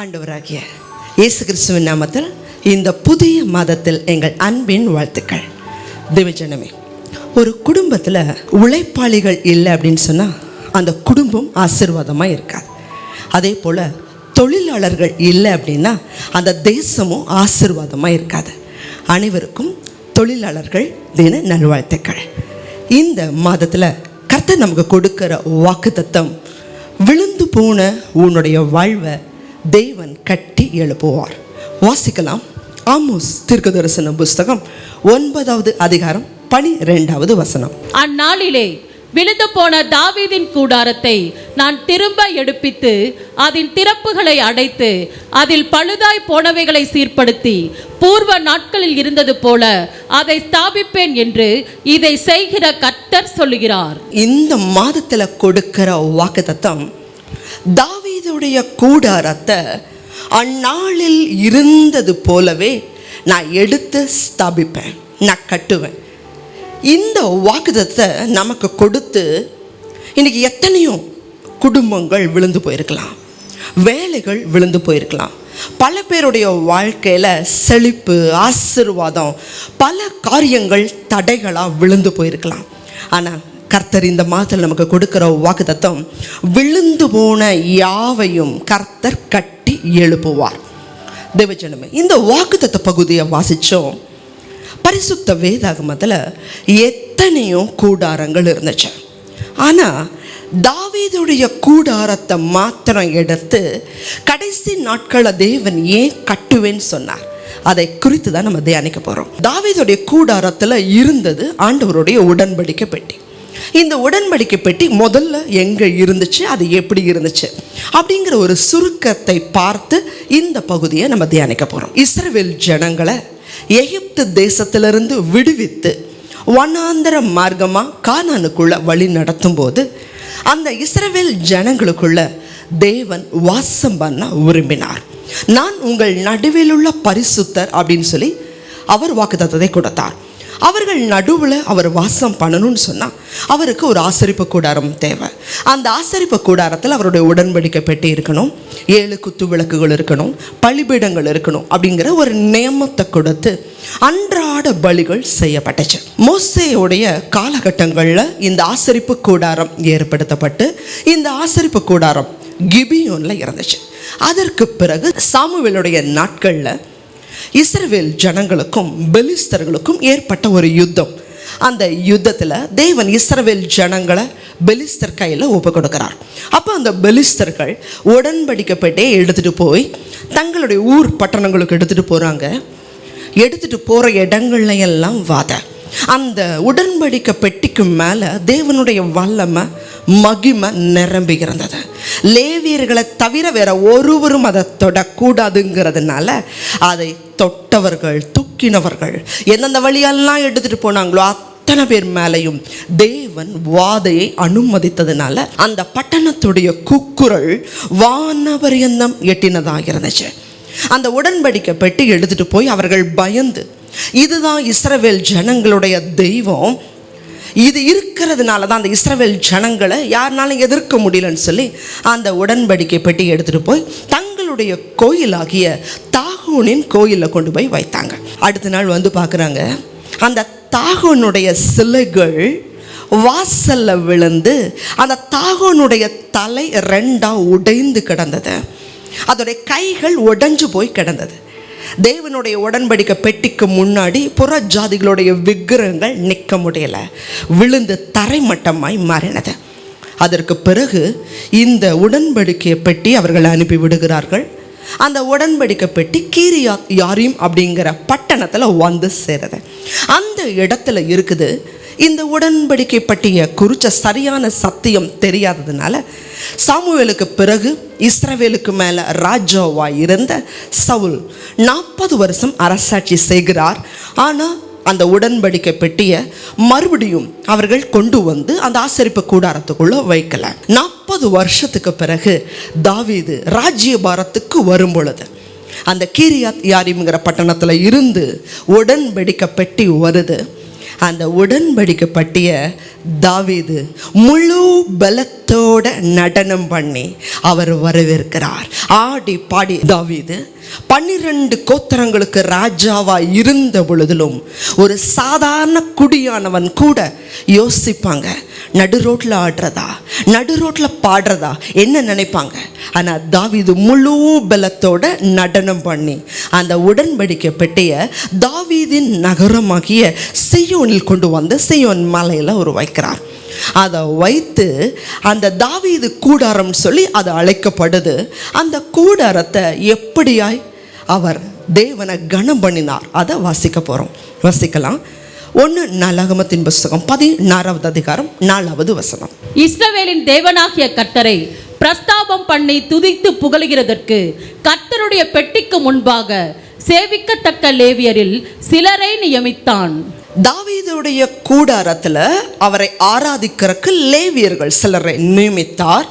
ஆண்டவராகிய இயேசு கிறிஸ்துவின் நாமத்தில் இந்த புதிய மாதத்தில் எங்கள் அன்பின் வாழ்த்துக்கள். திவிஜனமே ஒரு குடும்பத்தில் உழைப்பாளிகள் இல்லை அப்படின்னு சொன்னால் அந்த குடும்பம் ஆசீர்வாதமாக இருக்காது. அதே போல் தொழிலாளர்கள் இல்லை அப்படின்னா அந்த தேசமும் ஆசீர்வாதமாக இருக்காது. அனைவருக்கும் தொழிலாளர்கள் தின நல்வாழ்த்துக்கள். இந்த மாதத்தில் கர்த்தர் நமக்கு கொடுக்கிற வாக்குத்தத்தம் விழுந்து போன உன்னுடைய வாழ்வை தேவன் கட்டி எழுப்புவார். வாசிக்கலாம். ஆமோஸ் தீர்க்கதரிசன புஸ்தகம் ஒன்பதாவது அதிகாரம் பனிரெண்டாவது வசனம். அந்நாளிலே விழுந்து போன தாவீதின் கூடாரத்தை நான் திரும்ப எடுப்பித்து அதன் திறப்புகளை அடைத்து அதில் பழுதாய் போனவைகளை சீர்படுத்தி பூர்வ நாட்களில் இருந்தது போல அதை ஸ்தாபிப்பேன் என்று இதை செய்கிற கர்த்தர் சொல்லுகிறார். இந்த மாதத்தில் கொடுக்கிற வாக்குத்தத்தம் தாவீதுடைய கூடாரத்தை அந்நாளில் இருந்தது போலவே நான் எடுத்து ஸ்தாபிப்பேன் நான் கட்டுவேன். இந்த வாக்குதத்தை நமக்கு கொடுத்து இன்னைக்கு எத்தனையோ குடும்பங்கள் விழுந்து போயிருக்கலாம் வேலைகள் விழுந்து போயிருக்கலாம். பல பேருடைய வாழ்க்கையில் செழிப்பு ஆசீர்வாதம் பல காரியங்கள் தடைகளாக விழுந்து போயிருக்கலாம். ஆனால் கர்த்தர் இந்த மாதத்தில் நமக்கு கொடுக்குற வாக்கு தத்துவம் விழுந்து போன யாவையும் கர்த்தர் கட்டி எழுப்புவார். தேவஜனமே இந்த வாக்குத்தத்த பகுதியை வாசித்தோம் பரிசுத்த வேதாகமத்தில் எத்தனையோ கூடாரங்கள் இருந்துச்சு. ஆனால் தாவீதுடைய கூடாரத்தை மாத்திரம் எடுத்து கடைசி நாட்களை தேவன் ஏன் கட்டுவேன்னு சொன்னார். அதை குறித்து தான் நம்ம தியானிக்க போகிறோம் தாவீதுடைய கூடாரத்தில் இருந்தது ஆண்டவருடைய உடன்படிக்கை பெட்டி. இந்த உடன்படிக்கை பெட்டி முதல்ல எங்கே இருந்துச்சு? அது எப்படி இருந்துச்சு? அப்படிங்கிற ஒரு சுருக்கத்தை பார்த்து இந்த பகுதியை நம்ம தியானிக்க போகிறோம் இஸ்ரேல் ஜனங்களை எகிப்து தேசத்திலிருந்து விடுவித்து வனாந்தர மார்க்கமாக கானானுக்குள்ள வழி நடத்தும் போது அந்த இஸ்ரேல் ஜனங்களுக்குள்ள தேவன் வாசம் பண்ண விரும்பினார். நான் உங்கள் நடுவில் உள்ள பரிசுத்தர் அப்படின்னு சொல்லி அவர் வாக்குத்தத்தை கொடுத்தார். அவர்கள் நடுவில் அவர் வாசம் பண்ணணும்னு சொன்னால் அவருக்கு ஒரு ஆசரிப்பு கூடாரம் தேவை. அந்த ஆசரிப்பு கூடாரத்தில் அவருடைய உடன்படிக்கை பெட்டி இருக்கணும் ஏழு குத்து விளக்குகள் இருக்கணும் பலிபீடங்கள் இருக்கணும் அப்படிங்கிற ஒரு நியமத்தை கொடுத்து அன்றாட பலிகள் செய்யப்பட்டுச்சு. மோசையுடைய காலகட்டங்களில் இந்த ஆசரிப்பு கூடாரம் ஏற்படுத்தப்பட்டு இந்த ஆசரிப்பு கூடாரம் கிபியோனில் இருந்துச்சு. அதற்கு பிறகு சாமுவேலுடைய நாட்களில் இஸ்ரவேல் ஜனங்களுக்கும் பெலிஸ்தர்களுக்கும் ஏற்பட்ட ஒரு யுத்தம். அந்த யுத்தத்தில் தேவன் இஸ்ரவேல் ஜனங்களை பெலிஸ்தர் கையில் ஒப்பு கொடுக்கிறார். அப்போ அந்த பெலிஸ்தர்கள் உடன்படிக்கப்பட்டே எடுத்துகிட்டு போய் தங்களுடைய ஊர் பட்டணங்களுக்கு எடுத்துகிட்டு போகிறாங்க எடுத்துகிட்டு போகிற இடங்கள்ல எல்லாம் வாத. அந்த உடன்படிக்கை பெட்டிக்கு மேலே தேவனுடைய வல்லமை மகிமை நிரம்பி இருந்தது. லேவியர்களை தவிர வேற ஒருவரும் அதை தொடக்கூடாதுங்கிறதுனால அதை தொட்டவர்கள் தூக்கினவர்கள் எந்தெந்த வழியெல்லாம் எடுத்துட்டு போனாங்களோ அத்தனை பேர் மேலேயும் தேவன் வாதையை அனுமதித்ததுனால அந்த பட்டணத்துடைய குக்குரல் வானபரியந்தம் எட்டினதாக இருந்துச்சு அந்த உடன்படிக்கை பெட்டி எடுத்துட்டு போய் அவர்கள் பயந்து இதுதான் இஸ்ரவேல் ஜனங்களுடைய தெய்வம் இது இருக்கிறதுனால தான் அந்த இஸ்ரவேல் ஜனங்களை யாருனாலும் எதிர்க்க முடியலன்னு சொல்லி அந்த உடன்படிக்கை பெட்டி எடுத்துகிட்டு போய் தங்களுடைய கோயிலாகிய தாகூனின் கோயிலில் கொண்டு போய் வைத்தாங்க. அடுத்த நாள் வந்து பார்க்குறாங்க அந்த தாகூனுடைய சிலைகள் வாசல்ல விழுந்து அந்த தாகோனுடைய தலை ரெண்டா உடைந்து கிடந்தது. அதோடைய கைகள் உடைஞ்சு போய் கிடந்தது. தேவனுடைய உடன்படிக்கை பெட்டிக்கு முன்னாடி புற ஜாதிகளுடைய விக்கிரகங்கள் நிற்க முடியலை. விழுந்து தரைமட்டமாய் மாறினது. அதற்கு பிறகு இந்த உடன்படிக்கையை பெட்டி அவர்கள் அனுப்பி விடுகிறார்கள். அந்த உடன்படிக்கை பெட்டி கீரியா யாரையும் அப்படிங்கிற பட்டணத்தில் வந்து சேருது. அந்த இடத்துல இருக்குது இந்த உடன்படிக்கை பற்றிய குறித்த சரியான சத்தியம் தெரியாததுனால சாமுவேலுக்கு பிறகு இஸ்ரவேலுக்கு மேலே ராஜாவாக இருந்த சவுல் நாற்பது வருஷம் அரசாட்சி செய்கிறார். ஆனால் அந்த உடன்படிக்கை பெட்டியை மறுபடியும் அவர்கள் கொண்டு வந்து அந்த ஆசரிப்பு கூடாரத்துக்குள்ள வைக்கல. நாற்பது வருஷத்துக்கு பிறகு தாவீது ராஜ்யபாரத்துக்கு வரும் பொழுது அந்த கீரியாத் யாரிம்ங்கிற பட்டணத்தில் இருந்து உடன்படிக்கை பெட்டி வருது. அந்த உடன்படிக்கை பட்டிய தாவீது முழு பலத்தோட நடனம் பண்ணி அவர் வரவேற்கிறார். ஆடி பாடி தாவீது பன்னிரண்டு கோத்திரங்களுக்கு ராஜாவா இருந்த பொழுதிலும் ஒரு சாதாரண குடியானவன் கூட யோசிப்பாங்க நடு ரோட்டில் ஆடுறதா? நடு ரோட்டில் பாடுறதா? என்ன நினைப்பாங்க? ஆனால் தாவீது முழு பலத்தோட நடனம் பண்ணி அந்த உடன்படிக்கை பெட்டிய தாவீதின் நகரமாகிய செய்யோனில் கொண்டு வந்து செய்யோன் மலையில் ஒரு வைக்கிறார் அதை வைத்து அந்த தாவீது கூடாரம் சொல்லி அது அழைக்கப்படுது. அந்த கூடாரத்தை எப்படியாய் அவர் தேவனை கனம் பண்ணினார் அதை வாசிக்க போகிறோம் வாசிக்கலாம். ஒன்று நலகமத்தின் புஸ்தகம் பதினாறாவது அதிகாரம் நாலாவது வசனம். இஸ்ரவேலின் தேவனாகிய கர்த்தரை பிரஸ்தாபம் பண்ணி துதித்து புகழுகிறதற்கு கர்த்தருடைய பெட்டிக்கு முன்பாக சேவிக்கத்தக்க லேவியரில் சிலரை நியமித்தான். தாவீதுடைய கூடாரத்தில் அவரை ஆராதிக்கிறதுக்கு லேவியர்கள் சிலரை நியமித்தார்.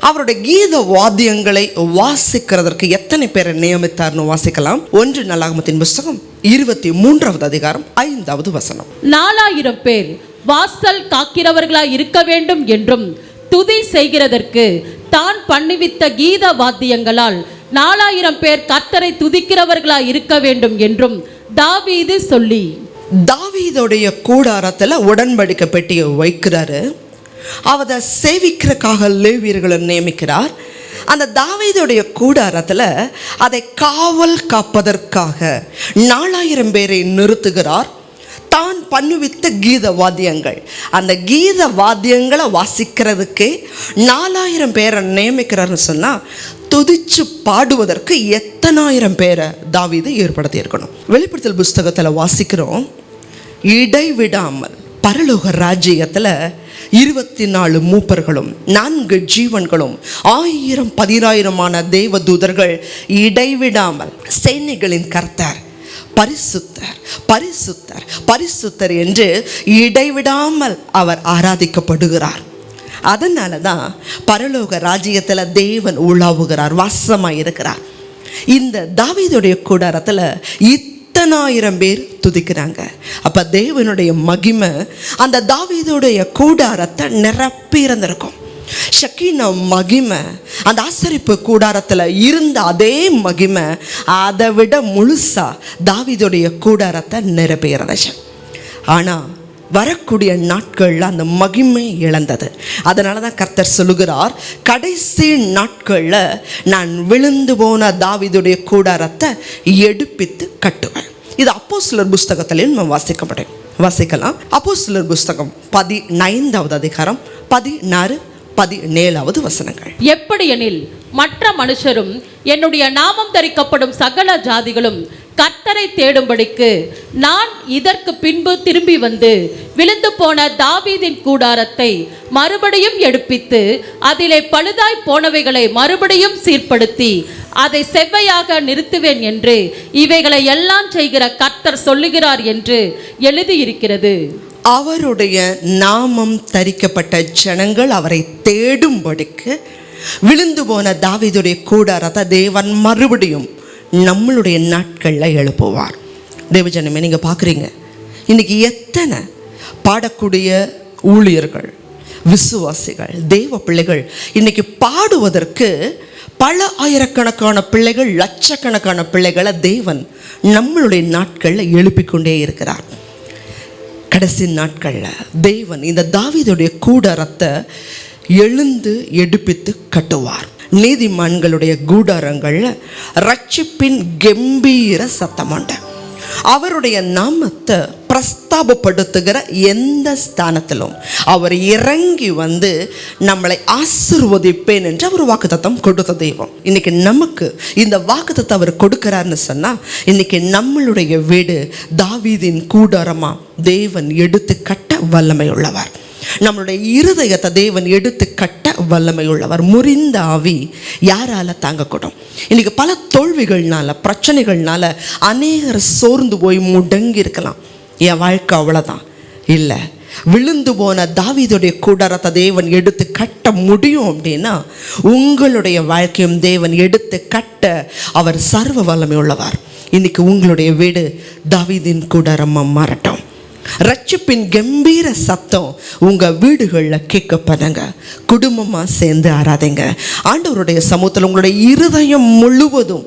அவருடைய கீத வாத்தியங்களை வாசிக்கிறதற்கு எத்தனை பேரை நியமித்தார்னு வாசிக்கலாம். ஒன்று நலாகமத்தின் புஸ்தகம் இருபத்தி மூன்றாவது அதிகாரம் ஐந்தாவது வசனம். நாலாயிரம் பேர் வாசல் காக்கிறவர்களாய் இருக்க வேண்டும் என்றும் துதி செய்கிறதற்கு தான் பண்ணுவித்த கீத வாத்தியங்களால் நாலாயிரம் பேர் கர்த்தரை துதிக்கிறவர்களா இருக்க வேண்டும் என்றும் தாவீது சொல்லி. தாவீதுடைய கூடாரத்தில் உடன்படிக்கை பெட்டியை வைக்கிறாரு. அவரை சேவிக்கிறக்காக லேவியர்களை நியமிக்கிறார். அந்த தாவீதுடைய கூடாரத்தில் அதை காவல் காப்பதற்காக நாலாயிரம் பேரை நிறுத்துகிறார். தான் பண்ணுவித்த கீத வாத்தியங்கள் அந்த கீத வாத்தியங்களை வாசிக்கிறதுக்கே நாலாயிரம் பேரை நியமிக்கிறாருன்னு சொன்னால் துதிச்சு பாடுவதற்கு எத்தனாயிரம் பேரை தாவிது ஏற்படுத்தி இருக்கணும் வெளிப்படுத்தல் புஸ்தகத்தில் வாசிக்கிறோம் இடைவிடாமல் பரலோக ராஜ்யத்தில் இருபத்தி நாலு மூப்பர்களும் நான்கு ஜீவன்களும் ஆயிரம் பதினாயிரமான தேவதூதர்கள் இடைவிடாமல் சேனைகளின் கர்த்தார் பரிசுத்தர் பரிசுத்தர் பரிசுத்தர் என்று இடைவிடாமல் அவர் ஆராதிக்கப்படுகிறார். அதனால தான் பரலோக ராஜ்யத்தில் தேவன் உலாவுகிறார் வாசமாக இருக்கிறார். இந்த தாவீதுடைய கூடாரத்தில் இத்தனாயிரம் பேர் துதிக்கிறாங்க. அப்போ தேவனுடைய மகிமை அந்த தாவீதுடைய கூடாரத்தை நிரப்பி இருந்திருக்கும். ஷக்கீன மகிமை அந்த ஆசரிப்பு கூடாரத்தில் இருந்த அதே மகிமை அதை விட முழுசாக தாவிதுடைய கூடாரத்தை நிரப்பி ஆனால் வரக்கூடிய நாட்களில் அந்த மகிமை இழந்தது. அதனால தான் கர்த்தர் சொல்லுகிறார் கடைசி நாட்களில் நான் விழுந்து போன தாவிதுடைய கூடாரத்தை எடுப்பித்து கட்டுவேன். இது அப்போ சிலர் புஸ்தகத்திலையும் நம்ம வாசிக்கப்படும் வாசிக்கலாம். அப்போ சிலர் புஸ்தகம் பதினைந்தாவது அதிகாரம் பதினாறு பதினேழாவது வசனங்கள். எப்படியெனில் மற்ற மனுஷரும் என்னுடைய நாமம் தரிக்கப்படும் சகல ஜாதிகளும் கர்த்தரை தேடும்படிக்கு நான் இதற்கு பின்பு திரும்பி வந்து விழுந்து போன தாவீதின் கூடாரத்தை மறுபடியும் எடுப்பித்து அதிலே பழுதாய் போனவைகளை மறுபடியும் சீர்படுத்தி அதை செவ்வையாக நிறுத்துவேன் என்று இவைகளை எல்லாம் செய்கிற கர்த்தர் சொல்லுகிறார் என்று எழுதியிருக்கிறது. அவருடைய நாமம் தரிக்கப்பட்ட ஜனங்கள் அவரை தேடும்படிக்கு விழுந்து போன தாவிதுடைய கூடாரத்தை தேவன் மறுபடியும் நம்மளுடைய நாட்களில் எழுப்புவார். தேவஜனமே நீங்கள் பார்க்குறீங்க இன்றைக்கி எத்தனை பாடக்கூடிய ஊழியர்கள் விசுவாசிகள் தேவ பிள்ளைகள் இன்றைக்கி பாடுவதற்கு பல ஆயிரக்கணக்கான பிள்ளைகள் லட்சக்கணக்கான பிள்ளைகளை தேவன் நம்மளுடைய நாட்களில் எழுப்பிக்கொண்டே இருக்கிறார். கடைசி நாட்களில் தேவன் இந்த தாவிதுடைய கூடாரத்தை எழுந்து எடுப்பித்து கட்டுவார். நீதிமான்களுடைய கூடாரங்களில் ரட்சிப்பின் கம்பீர சத்தம் உண்டு. அவருடைய நாமத்தை பிரஸ்தாபப்படுத்துகிற எந்த ஸ்தானத்திலும் அவர் இறங்கி வந்து நம்மளை ஆசிர்வதிப்பேன் என்று அவர் வாக்குத்தத்தம் கொடுத்த தெய்வம். இன்னைக்கு நமக்கு இந்த வாக்குத்தத்தை அவர் கொடுக்கிறாருன்னு சொன்னால் இன்னைக்கு நம்மளுடைய வீடு தாவீதின் கூடாரமா? தேவன் எடுத்து கட்ட வல்லமை உள்ளவர் நம்மளுடைய இருதயத்தை தேவன் எடுத்து கட்ட வல்லமை உள்ளவர் முறிந்த ஆவி யாரால தாங்கக்கூடும்? இன்னைக்கு பல தோல்விகள்னால பிரச்சனைகள்னால அநேகர் சோர்ந்து போய் முடங்கி இருக்கலாம். என் வாழ்க்கை அவ்வளோதான் இல்லை விழுந்து போன தாவிதுடைய கூடாரத்தை தேவன் எடுத்து கட்ட முடியும் அப்படின்னா உங்களுடைய வாழ்க்கையும் தேவன் எடுத்து கட்ட அவர் சர்வ வல்லமை உள்ளவர் இன்னைக்கு உங்களுடைய வீடு தாவிதின் கூடாரமாக மாறட்டும். ரட்சிப்பின் கம்பீர சத்தம் உங்கள் வீடுகளில் கேட்கப்படுங்க. குடும்பமாக சேர்ந்து ஆராதிங்க. ஆண்டவருடைய சமூகத்தில் உங்களுடைய இருதயம் முழுவதும்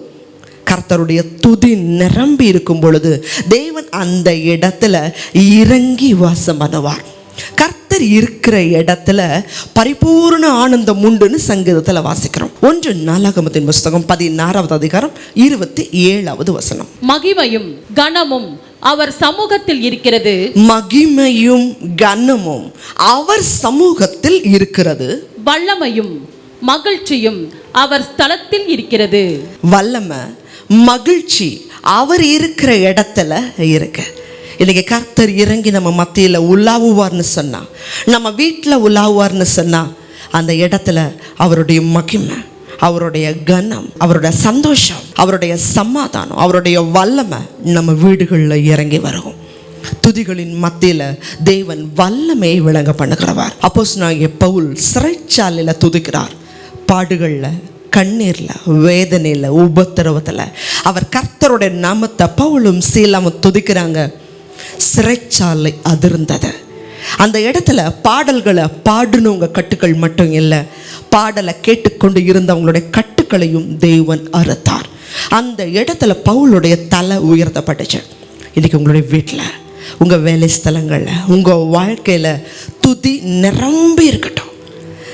கர்த்தருடைய துதி நிரம்பி இருக்கும் பொழுது தேவன் அந்த இடத்துல இறங்கி வாசம் பண்ணுவார். கர்த்தர் இருக்கிற இடத்துல பரிபூர்ண ஆனந்தம் உண்டுன்னு சங்கீதத்தில் வாசிக்கிறோம். ஒன்று நாலாகமத்தின் புஸ்தகம் பதினாறாவது அதிகாரம் இருபத்தி ஏழாவது வசனம். மகிமையும் கனமும் அவர் சமூகத்தில் இருக்கிறது. மகிமையும் கனமும் அவர் சமூகத்தில் இருக்கிறது. வல்லமையும் மகிழ்ச்சியும் அவர் ஸ்தலத்தில் இருக்கிறது. வல்லமை மகிழ்ச்சி அவர் இருக்கிற இடத்துல இருக்கு. இன்னைக்கு கர்த்தர் இறங்கி நம்ம மத்தியில் உலாவுவார்னு சொன்னா நம்ம வீட்டில் உலாவுவார்னு சொன்னா அந்த இடத்துல அவருடைய மகிமை. அவருடைய கனம் அவருடைய சந்தோஷம் அவருடைய சமாதானம் அவருடைய வல்லமை நம்ம வீடுகளில் இறங்கி வரும் துதிகளின் மத்தியில் தேவன் வல்லமையை விளங்க பண்ணுகிறவர். அப்போஸ் நான் பவுல் சிறைச்சாலையில் துதிக்கிறார். பாடுகளில் கண்ணீரில் வேதனையில் உபத்திரவத்தில். அவர் கர்த்தருடைய நாமத்தை பவுலும் சீலாமும் துதிக்கிறாங்க. சிறைச்சாலை அதிர்ந்தது. அந்த இடத்துல பாடல்களை பாடினவங்க கட்டுக்கள் மட்டும் இல்லை பாடலை கேட்டுக்கொண்டு இருந்தவங்களுடைய கட்டுக்களையும் தேவன் அறுத்தார். அந்த இடத்துல பவுலுடைய தலை உயர்த்தப்பட்டுச்சு. இன்றைக்கி உங்களுடைய வீட்டில் உங்கள் வேலை ஸ்தலங்களில் உங்கள் வாழ்க்கையில் துதி நிரம்பி இருக்கட்டும்.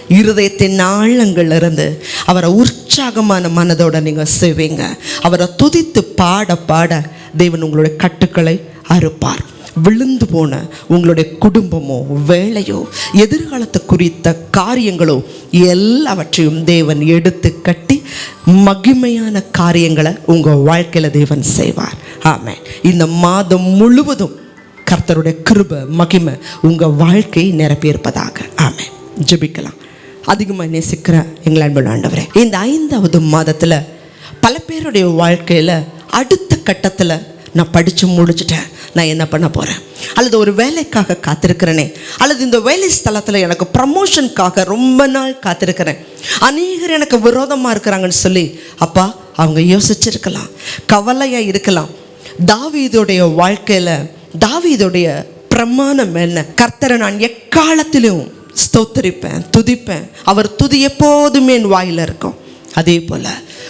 இருதயத்தின் ஆழங்கள்லேருந்து அவரை உற்சாகமான மனதோட நீங்கள் செய்வீங்க. அவரை துதித்து பாட பாட தேவன் உங்களுடைய கட்டுக்களை அறுப்பார். விழுந்து போன உங்களுடைய குடும்பமோ வேலையோ எதிர்காலத்தை குறித்த காரியங்களோ எல்லாவற்றையும் தேவன் எடுத்து கட்டி மகிமையான காரியங்களை உங்கள் வாழ்க்கையில் தேவன் செய்வார். ஆமாம் இந்த மாதம் முழுவதும் கர்த்தருடைய கிருப மகிமை உங்கள் வாழ்க்கையை நிரப்பியிருப்பதாக. ஆமாம் ஜெபிக்கலாம். அதிகமாக நேசிக்கிற எங்கள் அன்புள்ள ஆண்டவரே இந்த ஐந்தாவது மாதத்தில் பல பேருடைய வாழ்க்கையில் அடுத்த கட்டத்தில் நான் படித்து முடிச்சுட்டேன். நான் என்ன பண்ண போகிறேன் அல்லது ஒரு வேலைக்காக காத்திருக்கிறேனே? அல்லது இந்த வேலை ஸ்தலத்தில் எனக்கு ப்ரமோஷனுக்காக ரொம்ப நாள் காத்திருக்கிறேன். அநேகர் எனக்கு விரோதமாக இருக்கிறாங்கன்னு சொல்லி அப்பா அவங்க யோசிச்சிருக்கலாம். கவலையாக இருக்கலாம். தாவீதோடைய வாழ்க்கையில் தாவீதோடைய பிரமாணம் என்ன? கர்த்தரை நான் எக்காலத்திலும் ஸ்தோத்தரிப்பேன் துதிப்பேன். அவர் துதி எப்போதுமே என் வாயில் இருக்கும். அதே போல்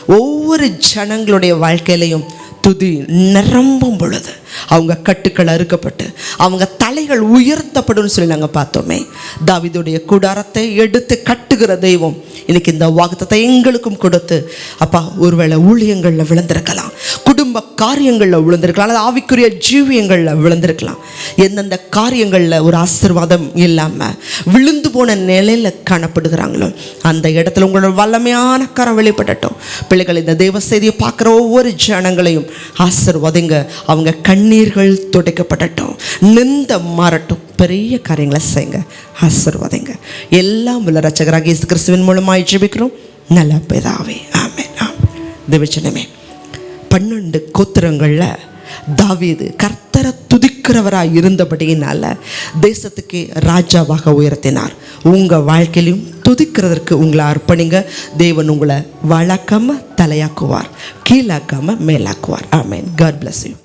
ஒவ்வொரு ஜனங்களுடைய வாழ்க்கையிலையும் துதி நிரம்பும் பொழுது அவங்க கட்டுக்கள் அறுக்கப்பட்டு அவங்க தலைகள் உயர்த்தப்படும் சொல்லி நாங்கள் பார்த்தோமே. தாவிதுடைய கூடாரத்தை எடுத்து கட்டுகிற தெய்வம் இன்னைக்கு இந்த வாக்குத்தத்தை எங்களுக்கும் கொடுத்து அப்பா ஒருவேளை ஊழியங்களில் விழுந்திருக்கலாம் குடும்ப காரியங்களில் விழுந்திருக்கலாம் அல்லது ஆவிக்குரிய ஜீவியங்களில் விழுந்திருக்கலாம். எந்தெந்த காரியங்களில் ஒரு ஆசிர்வாதம் இல்லாமல் விழுந்து போன நிலையில் காணப்படுகிறாங்களோ அந்த இடத்துல உங்களோட வல்லமையான கரம் வெளிப்படட்டும். பிள்ளைகள் இந்த தெய்வ செய்தியை பார்க்குற ஒவ்வொரு ஜனங்களையும் ஆசிர்வதிங்க. அவங்க கண்ணீர்கள் துடைக்கப்படட்டும். நிந்த மாறட்டும். பெரிய காரியங்களை செய்யுங்க. ஆசிர்வதிங்க. எல்லாம் உள்ள ரச்சகராக இயேசு கிறிஸ்துவின் மூலமாக ஜெபிக்கிறோம். நல்ல பிதாவே. ஆமே ஆமே தேவச்சனமே பன்னெண்டு கோத்திரங்களில் தாவீது கர்த்தரை துதிக்கிறவராக இருந்தபடியினால தேசத்துக்கு ராஜாவாக உயர்த்தினார். உங்கள் வாழ்க்கையிலும் துதிக்கிறதற்கு உங்களை அர்ப்பணிங்க. தேவன் உங்களை வழக்காம தலையாக்குவார் கீழாக்காம மேலாக்குவார். Amen God bless you